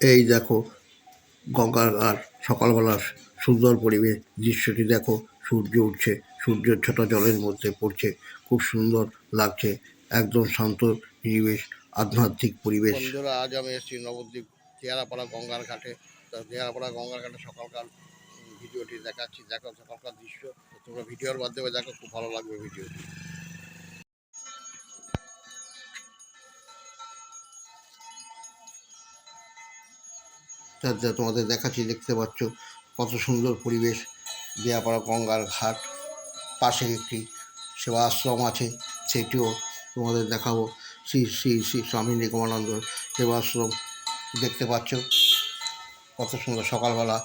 এই দেখো গঙ্গার ঘাট সকালবেলার সুন্দর পরিবেশ, দৃশ্যটি দেখো, সূর্য উঠছে, সূর্যের ছোটা জলের মধ্যে পড়ছে, খুব সুন্দর লাগছে, একদম শান্ত পরিবেশ, আধ্যাত্মিক পরিবেশ। আজ আমি এসেছি নবদ্বীপ চেয়ারাপাড়া গঙ্গার ঘাটে। চেয়ারাপাড়া গঙ্গার ঘাটে সকালকার ভিডিওটি দেখাচ্ছি। দেখো সকালকার দৃশ্য, তোমরা ভিডিওর মাধ্যমে দেখো, খুব ভালো লাগবে ভিডিওটি। তা যা তোমাদের দেখাচ্ছি, দেখতে পাচ্ছ কত সুন্দর পরিবেশ। দেয়াপাড়া গঙ্গার ঘাট, পাশে একটি সেবা আশ্রম আছে, সেটিও তোমাদের দেখাবো। শ্রী শ্রী শ্রী স্বামী নিগমানন্দ সেবা আশ্রম দেখতে পাচ্ছ। কত সুন্দর সকালবেলা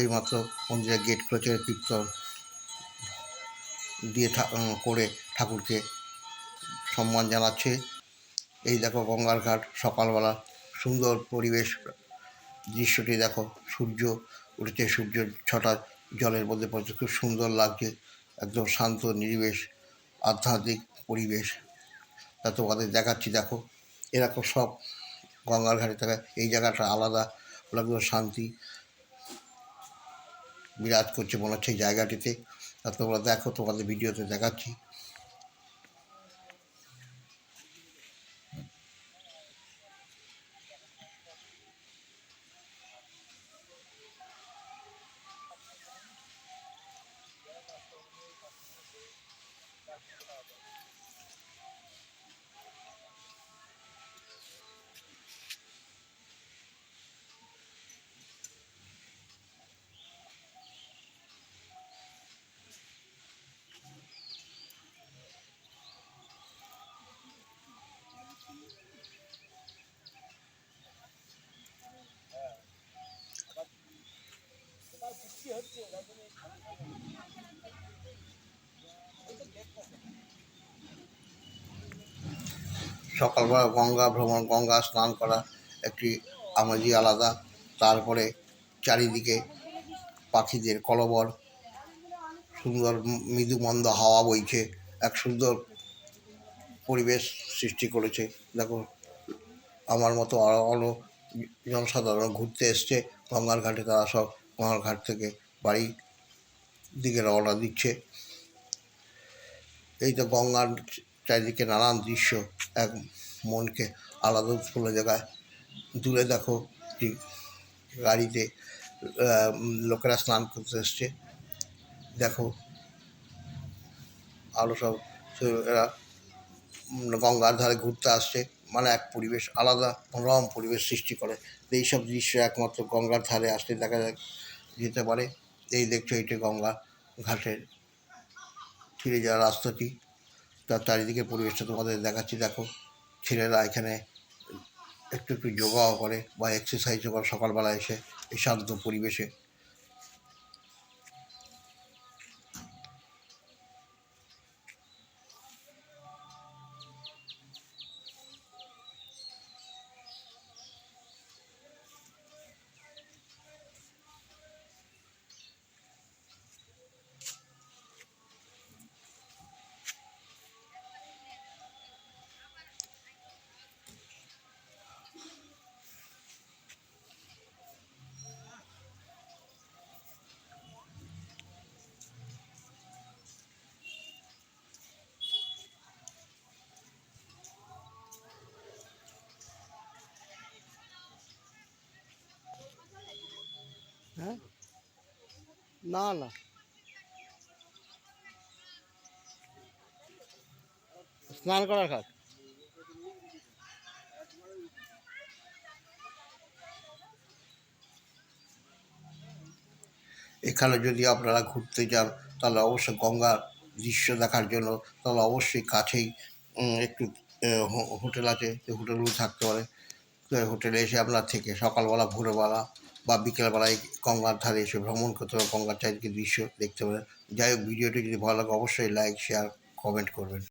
এইমাত্র মন্দিরের গেট খুলেছে কীর্তন দিয়ে করে ঠাকুরকে সম্মান জানাচ্ছে। এই দেখো গঙ্গার ঘাট, সকালবেলা সুন্দর পরিবেশ। দৃশ্যটি দেখো, সূর্য উঠেছে, সূর্য ছটা জলের মধ্যে পড়ছে, খুব সুন্দর লাগছে, একদম শান্ত নিরিবেশ, আধ্যাত্মিক পরিবেশ। তা তোমাদের দেখাচ্ছি, দেখো এরকম সব গঙ্গার ঘাটে থাকা, এই জায়গাটা আলাদা একদম শান্তি বিরাজ করছে মনে হচ্ছে জায়গাটিতে। তা তোমরা দেখো, তোমাদের ভিডিওতে দেখাচ্ছি। সকালবেলা গঙ্গা ভ্রমণ, গঙ্গা স্নান করা একটি আমেজই আলাদা। তারপরে চারিদিকে পাখিদের কলবর, সুন্দর ম- মৃদু মন্দ হাওয়া বইছে, এক সুন্দর পরিবেশ সৃষ্টি করেছে। দেখো, আমার মতো আরও আরও জনসাধারণ ঘুরতে এসছে। গঙ্গার ঘাটে তারা সব গঙ্গার ঘাট থেকে বাড়ি, দিকে রওনা দিচ্ছে। এই তো গঙ্গার চারিদিকে নানান দৃশ্য, এক মনকে আলাদা উৎফুল্ল জায়গায়। দূরে দেখো যে গাড়িতে লোকেরা স্নান করতে এসছে। দেখো আরও সব এরা গঙ্গার ধারে ঘুরতে আসছে। মানে এক পরিবেশ, আলাদা মনোরম পরিবেশ সৃষ্টি করে। এইসব দৃশ্য একমাত্র গঙ্গার ধারে আসলে দেখা যেতে পারে। এই দেখছ, এইটা গঙ্গা ঘাটের ফিরে যাওয়ার রাস্তাটি। তার চারিদিকে পরিবেশটা তোমাদের দেখাচ্ছি। দেখো, ছেলেরা এখানে একটু একটু যোগাও করে বা এক্সারসাইজও করে সকালবেলা এসে এই শান্ত পরিবেশে। না না। স্নান করার ঘাট এখানে যদি আপনারা ঘুরতে যান, তাহলে অবশ্যই গঙ্গার দৃশ্য দেখার জন্য, তাহলে অবশ্যই কাছেই একটু হোটেল আছে হোটেলগুলো থাকতে পারে। হোটেলে এসে আপনার থেকে সকালবেলা ভোরবেলা বা বিকেলবেলায় গঙ্গার ধারে এসে ভ্রমণ করতে পারে গঙ্গার চারিদিকে দৃশ্য দেখতে পারেন যাই হোক, ভিডিওটি যদি ভালো লাগে, অবশ্যই লাইক শেয়ার কমেন্ট করবেন।